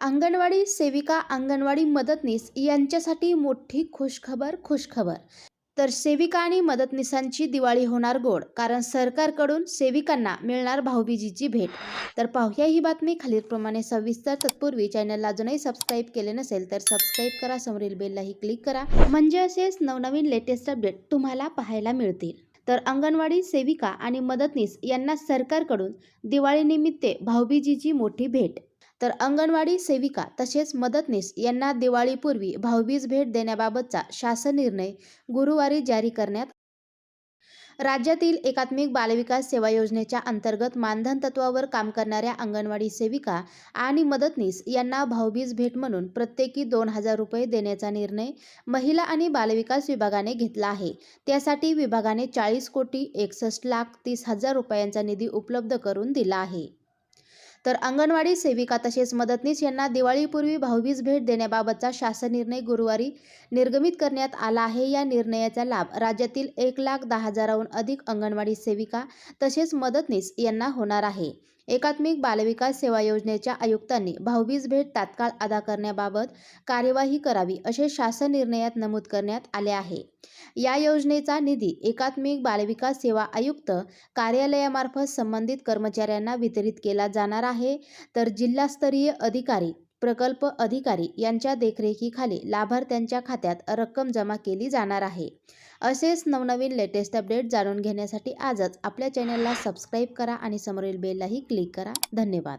अंगणवाडी सेविका अंगणवाडी मदतनीस यांच्यासाठी मोठी खुशखबर खुशखबर. तर सेविका आणि मदतनीसांची दिवाळी होणार गोड कारण सरकारकडून सेविकांना मिळणार भाऊबीजीची भेट. तर पाहूया ही बातमी खालीलप्रमाणे सविस्तर. तत्पूर्वी चॅनलला अजूनही सबस्क्राईब केले नसेल तर सबस्क्राईब करा समोरील बेललाही क्लिक करा. म्हणजे असेच नवनवीन लेटेस्ट अपडेट तुम्हाला पाहायला मिळतील. तर अंगणवाडी सेविका आणि मदतनीस यांना सरकारकडून दिवाळीनिमित्त भाऊबीजीची मोठी भेट. तर अंगणवाडी सेविका तसेच मदतनीस यांना दिवाळीपूर्वी भाऊबीज भेट देण्याबाबतचा शासन निर्णय गुरुवारी जारी करण्यात राज्यातील एकात्मिक बालविकास सेवा योजनेच्या अंतर्गत मानधन तत्वावर काम करणाऱ्या अंगणवाडी सेविका आणि मदतनीस यांना भाऊबीज भेट म्हणून प्रत्येकी दोन हजार रुपये देण्याचा निर्णय महिला आणि बालविकास विभागाने घेतला आहे. त्यासाठी विभागाने चाळीस कोटी एकसष्ट लाख तीस हजार रुपयांचा निधी उपलब्ध करून दिला आहे. तर अंगणवाडी सेविका तसेच मदतनीस यांना दिवाळीपूर्वी भाऊबीज भेट देण्याबाबतचा शासन निर्णय गुरुवारी निर्गमित करण्यात आला आहे. या निर्णयाचा लाभ राज्यातील एक लाख दहा हजाराहून अधिक अंगणवाडी सेविका तसेच मदतनीस यांना होणार आहे. एकात्मिक बालविकास सेवा योजनेच्या आयुक्तांनी भाऊबीज भेट तात्काळ अदा करण्याबाबत कार्यवाही करावी असे शासन निर्णयात नमूद करण्यात आले आहे. या योजनेचा निधी एकात्मिक बालविकास सेवा आयुक्त कार्यालयामार्फत संबंधित कर्मचाऱ्यांना वितरित केला जाणार आहे. तर जिल्हास्तरीय अधिकारी प्रकल्प अधिकारी यांच्या देखरेखीखाली लाभार्थ्यांच्या खात्यात रक्कम जमा केली जाणार आहे. असेच नवनवीन लेटेस्ट अपडेट जाणून घेण्यासाठी आजच आपल्या चॅनलला सबस्क्राईब करा आणि समोरील बेललाही क्लिक करा. धन्यवाद.